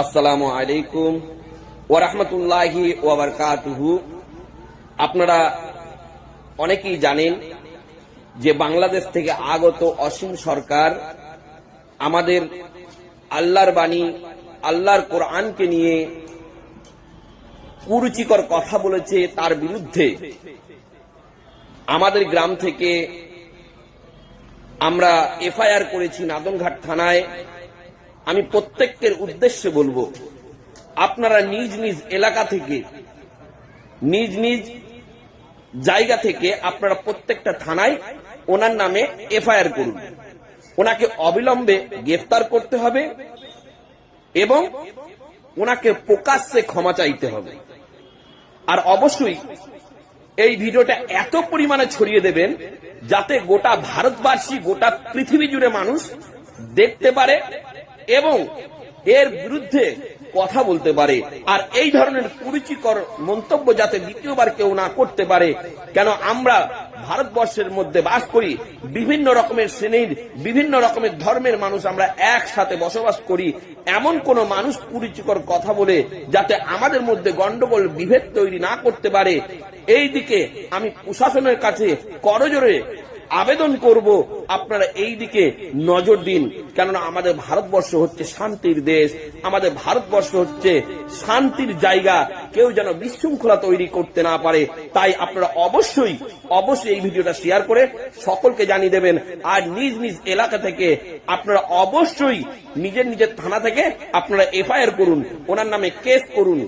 আসসালামু আলাইকুম ও ওরহমতুল্লাহি ওয়াবারকাতুহু আপনারা অনেকেই জানেন যে বাংলাদেশ থেকে আগত অসীম সরকার আমাদের আল্লাহর বাণী, আল্লাহর কোরআনকে নিয়ে কুরুচিকর কথা বলেছে তার বিরুদ্ধে। আমাদের গ্রাম থেকে আমরা এফআইআর করেছি নাদনঘাট থানায়। আমি প্রত্যেকের উদ্দেশ্যে বলব, আপনারা নিজ নিজ এলাকা থেকে, নিজ নিজ জায়গা থেকে আপনারা প্রত্যেকটা থানায় ওনার নামে এফআইআর করুন। ওনাকে অবিলম্বে গ্রেফতার করতে হবে এবং ওনাকে প্রকাশ্যে ক্ষমা চাইতে হবে। আর অবশ্যই এই ভিডিওটা এত পরিমাণে ছড়িয়ে দেবেন যাতে গোটা ভারতবাসী, গোটা পৃথিবী জুড়ে মানুষ দেখতে পারে এবং এর বিরুদ্ধে কথা বলতে পারে। আর এই ধরনের কুরুচিকর মন্তব্য যাতে দ্বিতীয়বার কেউ না করতে পারে, কেন আমরা ভারতবর্ষের মধ্যে বাস করি, বিভিন্ন রকমের শ্রেণির, বিভিন্ন রকমের ধর্মের মানুষ আমরা একসাথে বসবাস করি, এমন কোন মানুষ কুরুচিকর কথা বলে যাতে আমাদের মধ্যে গন্ডগোল, বিভেদ তৈরি না করতে পারে। এই দিকে আমি প্রশাসনের কাছে করজোরে আবেদন করব, আপনারা এই দিকে নজর দিন। কেননা আমাদের ভারতবর্ষ হচ্ছে শান্তির দেশ, আমাদের ভারতবর্ষ হচ্ছে শান্তির জায়গা। কেউ যেন বিশৃঙ্খলা তৈরি করতে না পারে, তাই আপনারা অবশ্যই অবশ্যই এই ভিডিওটা শেয়ার করে সকলকে জানিয়ে দেবেন। আর নিজ নিজ এলাকা থেকে আপনারা অবশ্যই নিজের নিজের থানা থেকে আপনারা এফআইআর করুন। ওনার নামে কেস করুন।